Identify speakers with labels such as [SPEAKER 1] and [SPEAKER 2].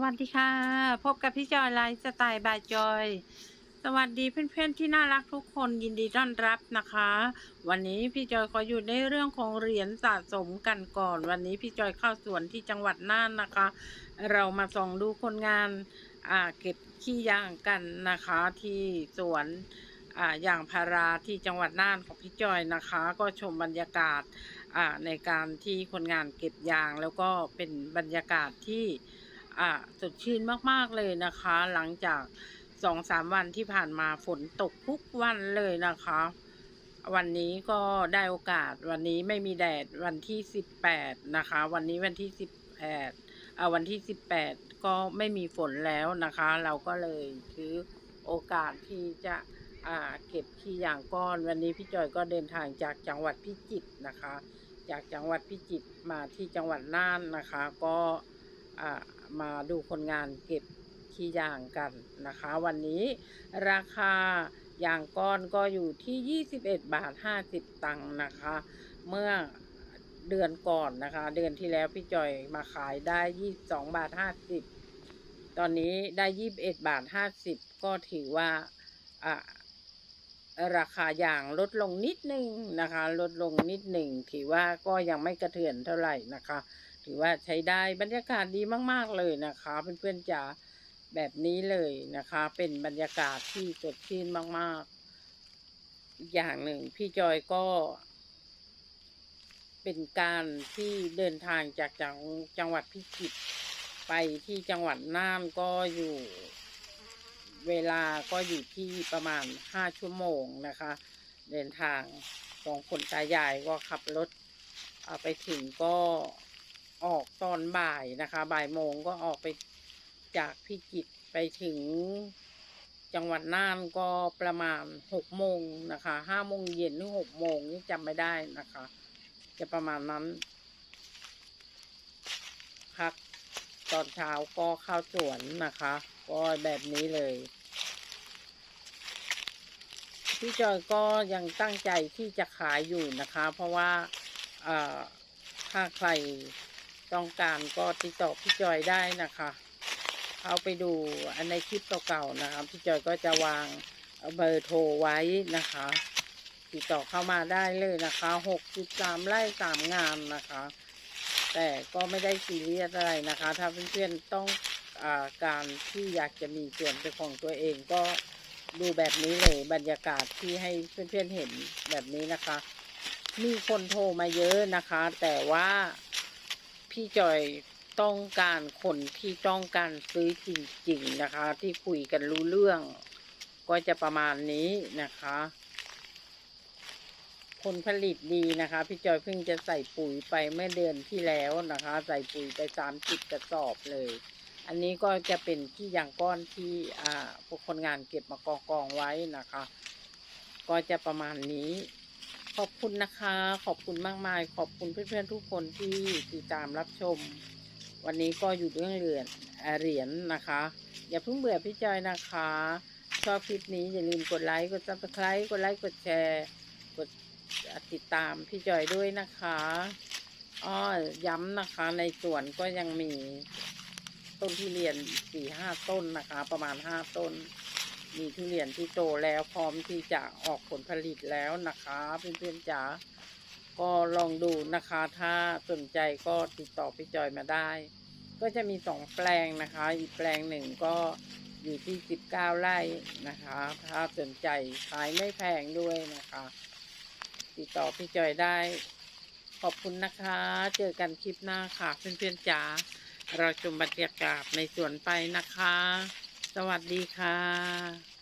[SPEAKER 1] สวัสดีค่ะ พบกับพี่จอยไลฟ์สไตล์บายจอย สวัสดีเพื่อนๆที่น่ารักทุกคนยินดีต้อนรับนะคะ วันนี้พี่จอยขออยู่ในเรื่องของเหรียญสะสมกันก่อน วันนี้พี่จอยเข้าสวนที่จังหวัดน่านนะคะ เรามาส่องดูคนงานอ่าเก็บขี้ยางกันนะคะที่สวนอ่ายางพาราที่จังหวัดน่านของพี่จอยนะคะ ก็ชมบรรยากาศอ่าในการที่คนงานเก็บยางแล้วก็เป็นบรรยากาศที่ อ่าสดชื่นมากๆเลยนะคะ หลังจากสองสามวันที่ผ่านมาฝนตกทุกวันเลยนะคะ วันนี้ก็ได้โอกาสวันนี้ไม่มีแดดวันที่สิบแปดนะคะ วันนี้วันที่สิบแปดอ่าวันที่สิบแปดก็ไม่มีฝนแล้วนะคะ เราก็เลยถือโอกาสที่จะอ่าเก็บขี้ยางก้อน วันนี้พี่จอยก็เดินทางจากจังหวัดพิจิตรนะคะ จากจังหวัดพิจิตรมาที่จังหวัดน่านนะคะ ก็อ่า มาดูคนงานเก็บขี้ยางกันนะคะ วันนี้ราคายางก้อนก็อยู่ที่ 21 บาท 50 ตังค์นะคะ เมื่อเดือนก่อนนะคะ เดือนที่แล้วพี่จอยมาขายได้ 22 บาท 50 ตอนนี้ได้ 21 บาท 50 ก็ถือว่าอ่าราคายางลดลงนิดนึงนะคะ ลดลงนิดหนึ่งถือว่าก็ยังไม่กระเทือนเท่าไหร่นะคะ ถือว่าใช้ได้บรรยากาศดีมาก ๆเลยนะคะเพื่อนๆจ๋าแบบนี้เลยนะคะ เป็นบรรยากาศที่สดชื่นมากๆอีกอย่างหนึ่งพี่จอยก็ เป็นการที่เดินทางจากจังจังหวัดพิจิตรไปที่จังหวัดน่านก็อยู่ เวลาก็อยู่ที่ประมาณห้าชั่วโมงนะคะ เดินทางสองคนตายายก็ขับรถเอาไปถึงก็ ออกตอนบ่ายนะคะ บ่ายโมงก็ออกไปจากพิจิตรไปถึงจังหวัดน่านก็ประมาณหกโมงนะคะห้าโมงเย็นหรือหกโมงนี่จำไม่ได้นะคะ จะประมาณนั้นพักตอนเช้าก็เข้าสวนนะคะ ก็แบบนี้เลยพี่จอยก็ยังตั้งใจที่จะขายอยู่นะคะ เพราะว่าถ้าใคร ต้องการก็ติดต่อพี่จอยได้นะคะ เอาไปดูอันในคลิปเก่าๆนะคะพี่จอยก็จะวางเบอร์โทรไว้นะคะ ติดต่อเข้ามาได้เลยนะคะหกจุดสามไร่สามงานนะคะ แต่ก็ไม่ได้ซีเรียสอะไรนะคะ ถ้าเพื่อนๆต้องอาการที่อยากจะมีส่วนเป็นของตัวเองก็ดูแบบนี้เลยบรรยากาศที่ให้เพื่อนๆเห็นแบบนี้นะคะ มีคนโทรมาเยอะนะคะ แต่ว่า พี่จอยต้องการคนที่ต้องการซื้อจริง ๆนะคะ ที่คุยกันรู้เรื่อง ก็จะประมาณนี้นะคะ ผลผลิตดีนะคะ พี่จอยเพิ่งจะใส่ปุ๋ยไปเมื่อเดือนที่แล้วนะคะ ใส่ปุ๋ยไปสามสิบกระสอบเลย อันนี้ก็จะเป็นที่ยางก้อนที่อ่าพวกคนงานเก็บมากองกองๆไว้นะคะ ก็จะประมาณนี้ ขอบคุณนะคะ ขอบคุณมากมาย ขอบคุณเพื่อนๆทุกคนที่ติดตามรับชม วันนี้ก็อยู่เรื่องเหรียญเหรียญนะคะ อย่าเพิ่งเบื่อพี่จอยนะคะ ชอบคลิปนี้อย่าลืมกดไลค์กดซับสไครต์กดไลค์กดแชร์กดติดตามพี่จอยด้วยนะคะอ้อย้ำนะคะในสวนก็ยังมีต้นทุเรียนสี่ห้าต้นนะคะ ประมาณห้าต้น มีทุเรียนที่โตแล้วพร้อมที่จะออกผลผลิตแล้วนะคะเพื่อนๆจ๋าก็ลองดูนะคะ ถ้าสนใจก็ติดต่อพี่จอยมาได้ ก็จะมีสองแปลงนะคะ อีกแปลงหนึ่งก็อยู่ที่สิบเก้าไร่นะคะ ถ้าสนใจขายไม่แพงด้วยนะคะ ติดต่อพี่จอยได้ ขอบคุณนะคะ เจอกันคลิปหน้าค่ะ เพื่อนๆจ๋าเราชมบรรยากาศในสวนไปนะคะ สวัสดีค่ะ